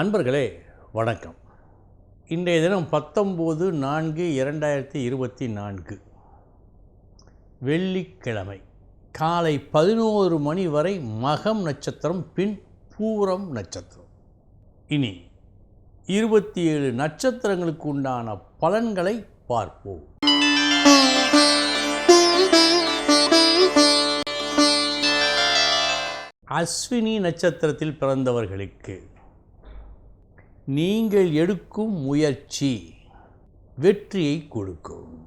அன்பர்களே வணக்கம். இன்றைய தினம் பத்தொம்போது நான்கு இரண்டாயிரத்தி இருபத்தி நான்கு. வெள்ளிக்கிழமை. காலை பதினோரு மணி வரை மகம் நட்சத்திரம் பின் பூரம் நட்சத்திரம். இனி இருபத்தி ஏழு நட்சத்திரங்களுக்கு உண்டான பலன்களை பார்ப்போம். அஸ்வினி நட்சத்திரத்தில் பிறந்தவர்களுக்கு நீங்கள் எடுக்கும் முயற்சி வெற்றியை கொடுக்கும்.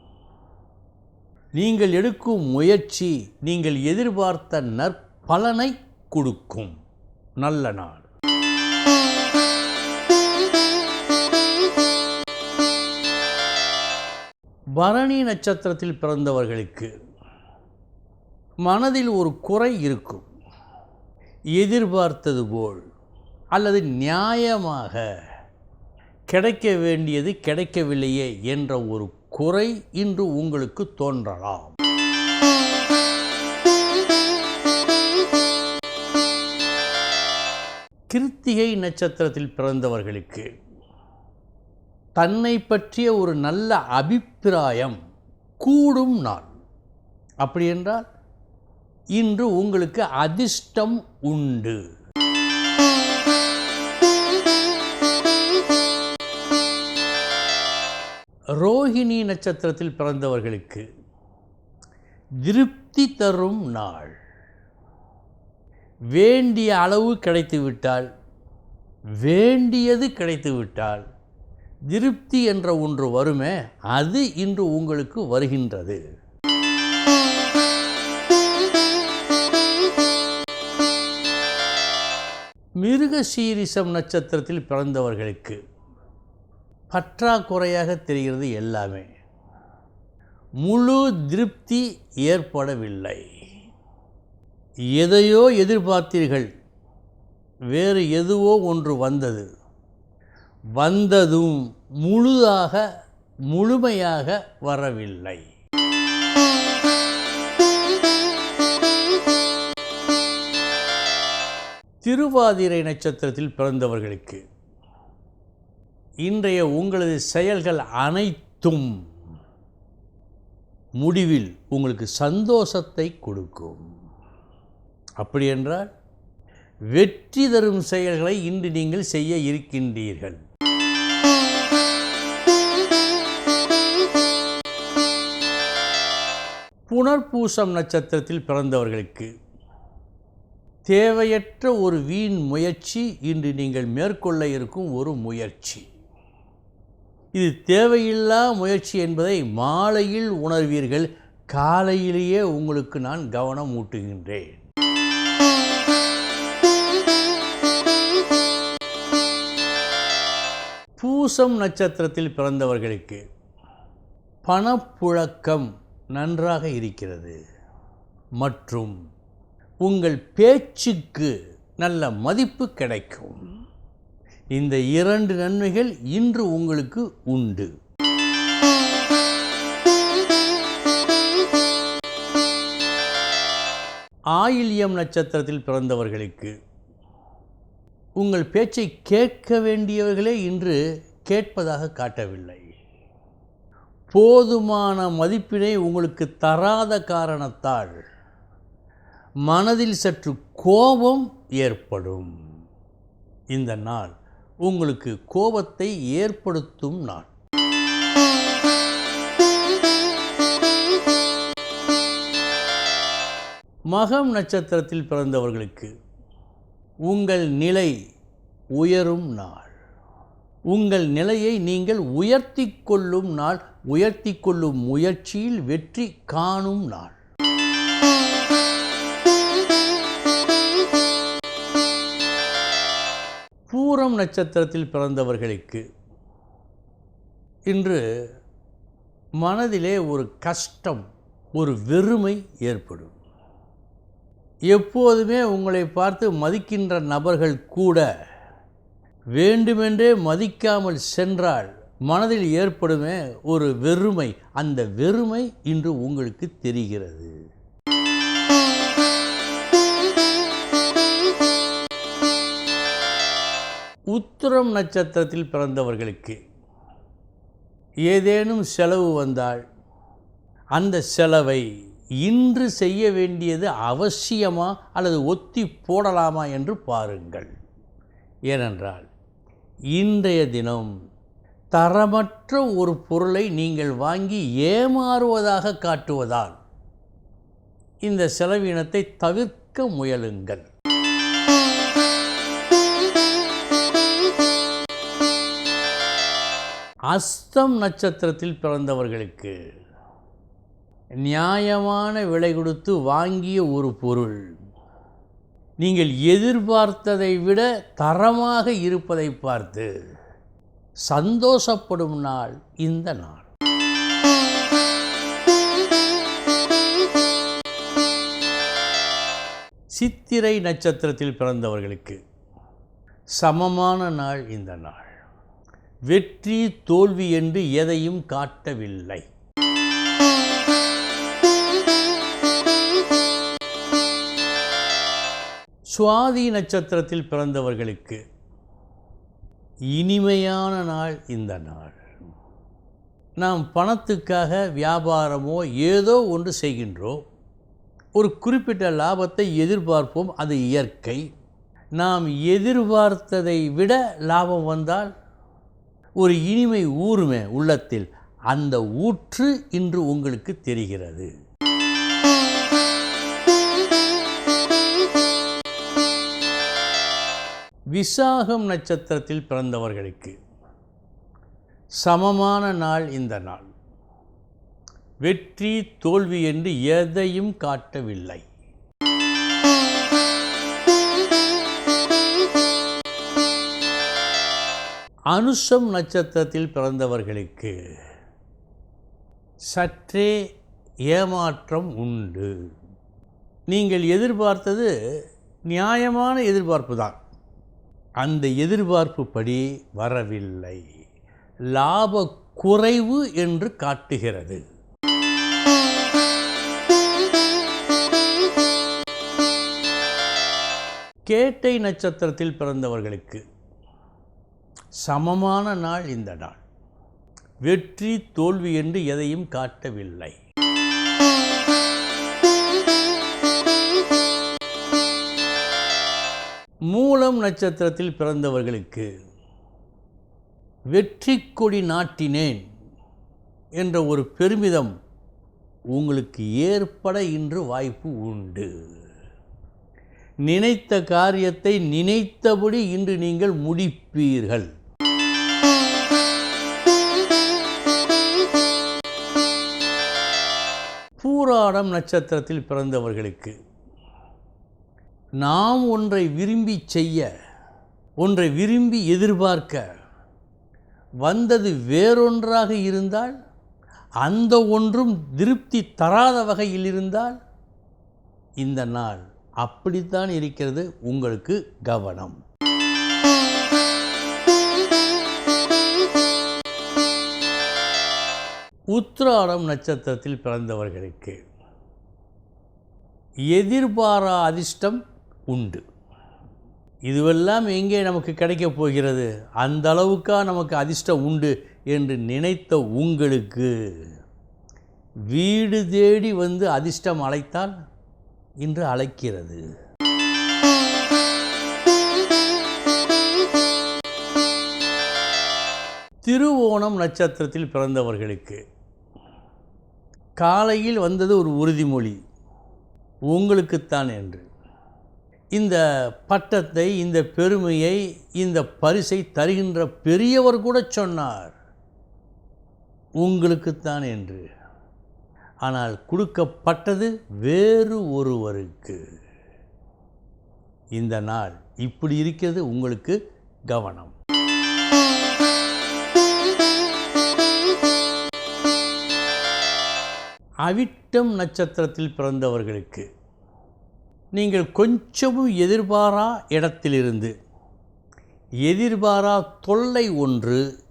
நீங்கள் எடுக்கும் முயற்சி நீங்கள் எதிர்பார்த்த நற்பலனை கொடுக்கும். நல்ல நாள். பரணி நட்சத்திரத்தில் பிறந்தவர்களுக்கு மனதில் ஒரு குறை இருக்கும். எதிர்பார்த்தது போல் அல்லது நியாயமாக கிடைக்க வேண்டியது கிடைக்கவில்லையே என்ற ஒரு குறை இன்று உங்களுக்கு தோன்றலாம். கிருத்திகை நட்சத்திரத்தில் பிறந்தவர்களுக்கு தன்னை பற்றிய ஒரு நல்ல அபிப்பிராயம் கூடும் நாள். அப்படி என்றால் இன்று உங்களுக்கு அதிர்ஷ்டம் உண்டு. ரோஹிணி நட்சத்திரத்தில் பிறந்தவர்களுக்கு திருப்தி தரும் நாள். வேண்டிய அளவு கிடைத்துவிட்டால் வேண்டியது கிடைத்துவிட்டால் திருப்தி என்ற ஒன்று வருமே அது இன்று உங்களுக்கு வருகின்றது. மிருகசீரிசம் நட்சத்திரத்தில் பிறந்தவர்களுக்கு பற்றாக்குறையாக தெரிகிறது எல்லாமே. முழு திருப்தி ஏற்படவில்லை. எதையோ எதிர்பார்த்தீர்கள். வேறு எதுவோ ஒன்று வந்தது. வந்ததும் முழுதாக முழுமையாக வரவில்லை. திருவாதிரை நட்சத்திரத்தில் பிறந்தவர்களுக்கு இன்றைய உங்களது செயல்கள் அனைத்தும் முடிவில் உங்களுக்கு சந்தோஷத்தை கொடுக்கும். அப்படி என்றால் வெற்றி தரும் செயல்களை இன்று நீங்கள் செய்ய இருக்கின்றீர்கள். புனர்பூசம் நட்சத்திரத்தில் பிறந்தவர்களுக்கு தேவையற்ற ஒரு வீண் முயற்சி இன்று நீங்கள் மேற்கொள்ள இருக்கும் ஒரு முயற்சி. இது தேவையில்லா முயற்சி என்பதை மாலையில் உணர்வீர்கள். காலையிலேயே உங்களுக்கு நான் கவனம் ஊட்டுகின்றேன். பூசம் நட்சத்திரத்தில் பிறந்தவர்களுக்கு பணப்புழக்கம் நன்றாக இருக்கிறது. மற்றும் உங்கள் பேச்சுக்கு நல்ல மதிப்பு கிடைக்கும். இந்த இரண்டு நன்மைகள் இன்று உங்களுக்கு உண்டு. ஆயில்யம் நட்சத்திரத்தில் பிறந்தவர்களுக்கு உங்கள் பேச்சை கேட்க வேண்டியவர்களே இன்று கேட்பதாக காட்டவில்லை. போதுமான மதிப்பினை உங்களுக்கு தராத காரணத்தால் மனதில் சற்று கோபம் ஏற்படும். இந்த நாள் உங்களுக்கு கோபத்தை ஏற்படுத்தும் நாள். மகம் நட்சத்திரத்தில் பிறந்தவர்களுக்கு உங்கள் நிலை உயரும் நாள். உங்கள் நிலையை நீங்கள் உயர்த்தி கொள்ளும் நாள் உயர்த்தி கொள்ளும் முயற்சியில் வெற்றி காணும் நாள். பூரம் நட்சத்திரத்தில் பிறந்தவர்களுக்கு இன்று மனதிலே ஒரு கஷ்டம் ஒரு வெறுமை ஏற்படும். எப்போதுமே உங்களை பார்த்து மதிக்கின்ற நபர்கள் கூட வேண்டுமென்றே மதிக்காமல் சென்றால் மனதில் ஏற்படுமே ஒரு வெறுமை. அந்த வெறுமை இன்று உங்களுக்கு தெரிகிறது. உத்திரம் நட்சத்திரத்தில் பிறந்தவர்களுக்கு ஏதேனும் செலவு வந்தால் அந்த செலவை இன்று செய்ய வேண்டியது அவசியமா அல்லது ஒத்தி போடலாமா என்று பாருங்கள். ஏனென்றால் இன்றைய தினம் தரமற்ற ஒரு பொருளை நீங்கள் வாங்கி ஏமாறுவதாக காட்டுவதால் இந்த செலவினத்தை தவிர்க்க முயலுங்கள். அஸ்தம் நட்சத்திரத்தில் பிறந்தவர்களுக்கு நியாயமான விலை கொடுத்து வாங்கிய ஒரு பொருள். நீங்கள் எதிர்பார்த்ததை விட தரமாக இருப்பதை பார்த்து சந்தோஷப்படும் நாள் இந்த நாள். சித்திரை நட்சத்திரத்தில் பிறந்தவர்களுக்கு சமமான நாள் இந்த நாள். வெற்றி தோல்வி என்று எதையும் காட்டவில்லை. சுவாதி நட்சத்திரத்தில் பிறந்தவர்களுக்கு இனிமையான நாள் இந்த நாள். நாம் பணத்துக்காக வியாபாரமோ ஏதோ ஒன்று செய்கின்றோம் ஒரு குறிப்பிட்ட லாபத்தை எதிர்பார்ப்போம் அது இயற்கை. நாம் எதிர்பார்த்ததை விட லாபம் வந்தால் ஒரு இனிமை ஊறுமே உள்ளத்தில் அந்த ஊற்று இன்று உங்களுக்கு தெரிகிறது. விசாகம் நட்சத்திரத்தில் பிறந்தவர்களுக்கு சமமான நாள் இந்த நாள். வெற்றி தோல்வி என்று எதையும் காட்டவில்லை. அனுஷம் நட்சத்திரத்தில் பிறந்தவர்களுக்கு சற்றே ஏமாற்றம் உண்டு. நீங்கள் எதிர்பார்த்தது நியாயமான எதிர்பார்ப்பு தான். அந்த எதிர்பார்ப்பு படி வரவில்லை. லாப குறைவு என்று காட்டுகிறது. கேட்டை நட்சத்திரத்தில் பிறந்தவர்களுக்கு சமமான நாள் இந்த நாள். வெற்றி தோல்வி என்று எதையும் காட்டவில்லை. மூலம் நட்சத்திரத்தில் பிறந்தவர்களுக்கு வெற்றி கொடி நாட்டினேன் என்ற ஒரு பெருமிதம் உங்களுக்கு ஏற்பட இன்று வாய்ப்பு உண்டு. நினைத்த காரியத்தை நினைத்தபடி இன்று நீங்கள் முடிப்பீர்கள். பூராடம் நட்சத்திரத்தில் பிறந்தவர்களுக்கு நாம் ஒன்றை விரும்பி செய்ய ஒன்றை விரும்பி எதிர்பார்க்க வந்தது வேறொன்றாக இருந்தால் அந்த ஒன்றும் திருப்தி தராத வகையில் இருந்தால் இந்த நாள் அப்படித்தான் இருக்கிறது. உங்களுக்கு கவனம். உத்திராடம் நட்சத்திரத்தில் பிறந்தவர்களுக்கு எதிர்பாரா அதிர்ஷ்டம் உண்டு. இதுவெல்லாம் எங்கே நமக்கு கிடைக்கப் போகிறது? அந்த அளவுக்கா நமக்கு அதிர்ஷ்டம் உண்டு என்று நினைத்த உங்களுக்கு வீடு தேடி வந்து அதிர்ஷ்டம் அழைத்தால் இன்று அழைக்கிறது. திருவோணம் நட்சத்திரத்தில் பிறந்தவர்களுக்கு காலையில் வந்தது ஒரு உறுதிமொழி. உங்களுக்குத்தான் என்று. இந்த பட்டத்தை இந்த பெருமையை இந்த பரிசை தருகின்ற பெரியவர் கூட சொன்னார். உங்களுக்குத்தான் என்று. ஆனால் கொடுக்கப்பட்டது வேறு ஒருவருக்கு. இந்த நாள் இப்படி இருக்கிறது உங்களுக்கு கவனம். அவிட்டம் நட்சத்திரத்தில் பிறந்தவர்களுக்கு. நீங்கள் கொஞ்சமும் எதிர்பாரா இடத்திலிருந்து. எதிர்பாரா தொல்லை ஒன்று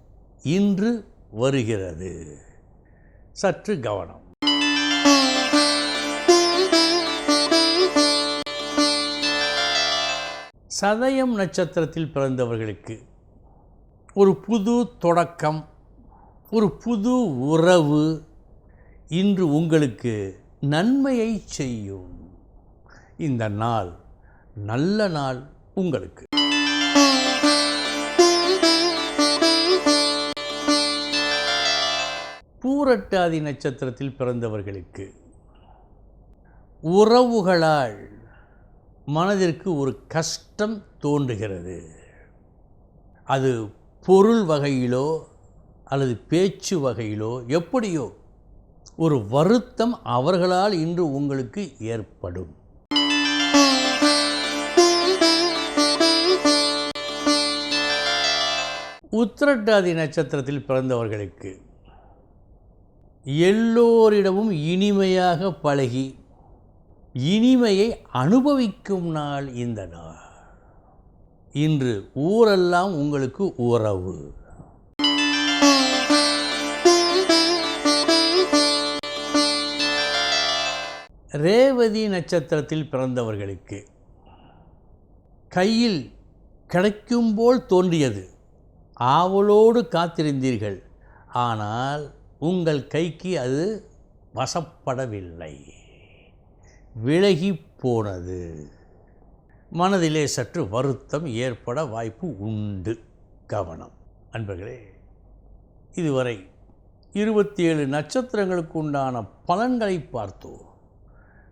இன்று வருகிறது. சற்று கவனம். சதயம் நட்சத்திரத்தில் பிறந்தவர்களுக்கு ஒரு புது தொடக்கம் ஒரு புது உறவு இன்று உங்களுக்கு நன்மையை செய்யும். இந்த நாள் நல்ல நாள் உங்களுக்கு. பூரட்டாதி நட்சத்திரத்தில் பிறந்தவர்களுக்கு உறவுகளால் மனதிற்கு ஒரு கஷ்டம் தோன்றுகிறது. அது பொருள் வகையிலோ அல்லது பேச்சு வகையிலோ எப்படியோ ஒரு வருத்தம் அவர்களால் இன்று உங்களுக்கு ஏற்படும். உத்திரட்டாதி நட்சத்திரத்தில் பிறந்தவர்களுக்கு எல்லோரிடமும் இனிமையாக பழகி இனிமையை அனுபவிக்கும் நாள் இந்த நாள். இன்று ஊரெல்லாம் உங்களுக்கு உறவு. ரேவதி நட்சத்திரத்தில் பிறந்தவர்களுக்கு கையில் கிடைக்கும் போல் தோன்றியது. ஆவலோடு காத்திருந்தீர்கள். ஆனால் உங்கள் கைக்கு அது வசப்படவில்லை. விலகி போனது. மனதிலே சற்று வருத்தம் ஏற்பட வாய்ப்பு உண்டு. கவனம். அன்பர்களே இதுவரை இருபத்தி ஏழு நட்சத்திரங்களுக்கு உண்டான பலன்களை பார்த்தோம்.